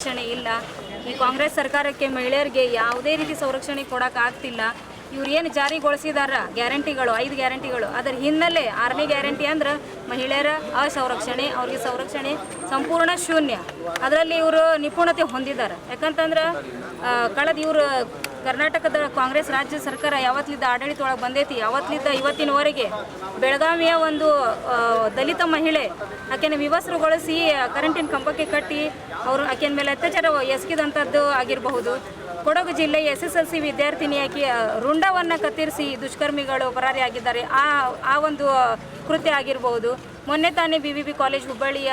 ಸಂರಕ್ಷಣೆ ಇಲ್ಲ. ಈ ಕಾಂಗ್ರೆಸ್ ಸರ್ಕಾರಕ್ಕೆ ಮಹಿಳೆಯರಿಗೆ ಯಾವುದೇ ರೀತಿ ಸಂರಕ್ಷಣೆ ಕೊಡಕ್ಕೆ ಆಗ್ತಿಲ್ಲ ಇವ್ರು ಏನು ಜಾರಿಗೊಳಿಸಿದಾರ? ಗ್ಯಾರಂಟಿಗಳು, ಐದು ಗ್ಯಾರಂಟಿಗಳು. ಅದರ ಹಿನ್ನೆಲೆ ಆರನೇ ಗ್ಯಾರಂಟಿ ಅಂದ್ರೆ ಮಹಿಳೆಯರ ಅಸಂರಕ್ಷಣೆ, ಅವ್ರಿಗೆ ಸಂರಕ್ಷಣೆ ಸಂಪೂರ್ಣ ಶೂನ್ಯ. ಅದರಲ್ಲಿ ಇವರು ನಿಪುಣತೆ ಹೊಂದಿದ್ದಾರೆ ಯಾಕಂತಂದ್ರೆ ಕಳೆದ ಇವರು ಕರ್ನಾಟಕದ ಕಾಂಗ್ರೆಸ್ ರಾಜ್ಯ ಸರ್ಕಾರ ಯಾವತ್ತಿದ್ದ ಆಡಳಿತ ಒಳಗೆ ಬಂದೈತಿ ಯಾವತ್ತಿದ್ದ ಇವತ್ತಿನವರೆಗೆ ಬೆಳಗಾವಿಯ ಒಂದು ದಲಿತ ಮಹಿಳೆ ಆಕೆನ ವಿವಸ್ರುಗೊಳಿಸಿ ಕರೆಂಟಿನ ಕಂಬಕ್ಕೆ ಕಟ್ಟಿ ಅವರು ಆಕೆಯ ಮೇಲೆ ಅತ್ಯಾಚಾರ ಎಸಗಿದಂಥದ್ದು ಆಗಿರಬಹುದು. ಕೊಡಗು ಜಿಲ್ಲೆಯ ಎಸ್ ಎಸ್ ಎಲ್ ಸಿ ವಿದ್ಯಾರ್ಥಿನಿಯಾಗಿ ರುಂಡವನ್ನು ಕತ್ತರಿಸಿ ದುಷ್ಕರ್ಮಿಗಳು ಪರಾರಿಯಾಗಿದ್ದಾರೆ. ಆ ಆ ಒಂದು ಕೃತ್ಯ ಆಗಿರಬಹುದು ಮೊನ್ನೆ ತಾನೇ ಬಿ ವಿ ಬಿ ಕಾಲೇಜ್ ಹುಬ್ಬಳ್ಳಿಯ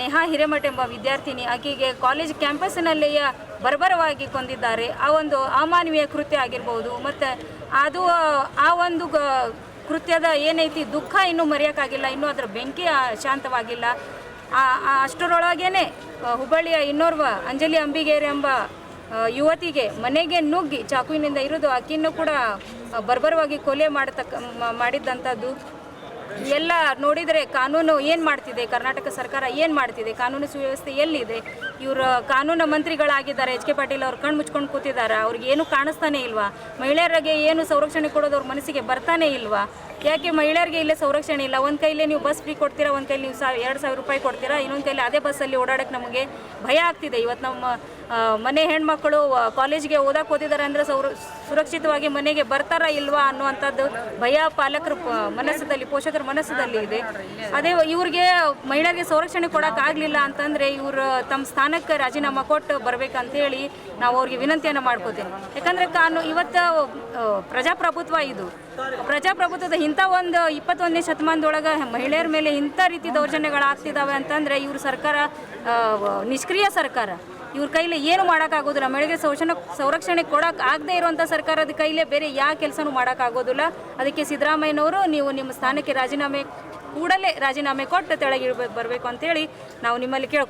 ನೇಹಾ ಹಿರೇಮಠ ಎಂಬ ವಿದ್ಯಾರ್ಥಿನಿ ಆಕೆಗೆ ಕಾಲೇಜ್ ಕ್ಯಾಂಪಸ್ನಲ್ಲಿಯೇ ಬರ್ಬರವಾಗಿ ಕೊಂದಿದ್ದಾರೆ. ಆ ಒಂದು ಅಮಾನವೀಯ ಕೃತ್ಯ ಆಗಿರ್ಬೋದು. ಮತ್ತು ಅದು, ಆ ಒಂದು ಕೃತ್ಯದ ಏನೈತಿ ದುಃಖ ಇನ್ನೂ ಮರೆಯೋಕ್ಕಾಗಿಲ್ಲ, ಇನ್ನೂ ಅದರ ಬೆಂಕಿ ಶಾಂತವಾಗಿಲ್ಲ. ಅಷ್ಟರೊಳಗೇನೆ ಹುಬ್ಬಳ್ಳಿಯ ಇನ್ನೋರ್ವ ಅಂಜಲಿ ಅಂಬಿಗೇರಿ ಎಂಬ ಯುವತಿಗೆ ಮನೆಗೆ ನುಗ್ಗಿ ಚಾಕುವಿನಿಂದ ಇರೋದು ಆಕೆಯನ್ನು ಕೂಡ ಬರ್ಬರವಾಗಿ ಕೊಲೆ ಮಾಡತಕ್ಕ ಮಾಡಿದ್ದಂಥದ್ದು ಎಲ್ಲ ನೋಡಿದರೆ ಕಾನೂನು ಏನು ಮಾಡ್ತಿದೆ? ಕರ್ನಾಟಕ ಸರ್ಕಾರ ಏನು ಮಾಡ್ತಿದೆ? ಕಾನೂನು ಸುವ್ಯವಸ್ಥೆ ಎಲ್ಲಿದೆ? ಇವರು ಕಾನೂನು ಮಂತ್ರಿಗಳಾಗಿದ್ದಾರೆ. ಎಚ್ ಕೆ ಪಾಟೀಲ್ ಅವ್ರು ಕಣ್ಣು ಮುಚ್ಕೊಂಡು ಕೂತಿದ್ದಾರೆ ಅವ್ರಿಗೆ ಏನು ಕಾಣಿಸ್ತಾನೆ ಇಲ್ವಾ? ಮಹಿಳೆಯರಿಗೆ ಏನು ಸಂರಕ್ಷಣೆ ಕೊಡೋದು ಅವ್ರ ಮನಸ್ಸಿಗೆ ಬರ್ತಾನೆ ಇಲ್ವಾ? ಯಾಕೆ ಮಹಿಳೆಯರಿಗೆ ಇಲ್ಲೇ ಸಂರಕ್ಷಣೆ ಇಲ್ಲ? ಒಂದು ಕೈಲೇ ನೀವು ಬಸ್ ಫ್ರೀ ಕೊಡ್ತೀರಾ, ಒಂದು ಕೈಲಿ ನೀವು ಸಾವಿರ ಎರಡು ಸಾವಿರ ರೂಪಾಯಿ ಕೊಡ್ತೀರಾ, ಇನ್ನೊಂದು ಕೈಲಿ ಅದೇ ಬಸ್ಸಲ್ಲಿ ಓಡಾಡಕ್ಕೆ ನಮಗೆ ಭಯ ಆಗ್ತಿದೆ. ಇವತ್ತು ನಮ್ಮ ಮನೆ ಹೆಣ್ಮಕ್ಕಳು ಕಾಲೇಜ್ಗೆ ಓದಕ್ಕೆ ಓದಿದ್ದಾರೆ ಅಂದರೆ ಸೌರ ಸುರಕ್ಷಿತವಾಗಿ ಮನೆಗೆ ಬರ್ತಾರಾ ಇಲ್ವಾ ಅನ್ನುವಂಥದ್ದು ಭಯ ಪಾಲಕರ ಮನಸ್ಸದಲ್ಲಿ ಪೋಷಕರ ಮನಸ್ಸಲ್ಲಿ ಇದೆ. ಅದೇ ಇವ್ರಿಗೆ ಮಹಿಳೆಯರಿಗೆ ಸಂರಕ್ಷಣೆ ಕೊಡೋಕ್ಕಾಗಲಿಲ್ಲ ಅಂತಂದರೆ ಇವರು ತಮ್ಮ ಸ್ಥಾನಕ್ಕೆ ರಾಜೀನಾಮೆ ಕೊಟ್ಟು ಬರ್ಬೇಕಂತೇಳಿ ನಾವು ಅವ್ರಿಗೆ ವಿನಂತಿಯನ್ನು ಮಾಡ್ಕೋತೀನಿ. ಯಾಕಂದರೆ ಕಾನು ಇವತ್ತು ಪ್ರಜಾಪ್ರಭುತ್ವ ಇದು. ಪ್ರಜಾಪ್ರಭುತ್ವದ ಇಂಥ ಒಂದು ಇಪ್ಪತ್ತೊಂದನೇ ಶತಮಾನದೊಳಗೆ ಮಹಿಳೆಯರ ಮೇಲೆ ಇಂಥ ರೀತಿ ದೌರ್ಜನ್ಯಗಳಾಗ್ತಿದ್ದಾವೆ ಅಂತಂದರೆ ಇವ್ರ ಸರ್ಕಾರ ನಿಷ್ಕ್ರಿಯ ಸರ್ಕಾರ. ಇವ್ರ ಕೈಲಿ ಏನು ಮಾಡೋಕ್ಕಾಗೋದಿಲ್ಲ. ಮಹಿಳೆಗೆ ಸಂರಕ್ಷಣೆ ಸಂರಕ್ಷಣೆ ಕೊಡೋಕೆ ಆಗದೆ ಇರುವಂಥ ಸರ್ಕಾರದ ಕೈಲೇ ಬೇರೆ ಯಾವ ಕೆಲಸನೂ ಮಾಡೋಕ್ಕಾಗೋದಿಲ್ಲ. ಅದಕ್ಕೆ ಸಿದ್ದರಾಮಯ್ಯನವರು ನೀವು ನಿಮ್ಮ ಸ್ಥಾನಕ್ಕೆ ರಾಜೀನಾಮೆ, ಕೂಡಲೇ ರಾಜೀನಾಮೆ ಕೊಟ್ಟು ತೆಳಗಿಳ್ಬೇಕು ಬರಬೇಕು ಅಂತೇಳಿ ನಾವು ನಿಮ್ಮಲ್ಲಿ ಕೇಳ್ಕೊ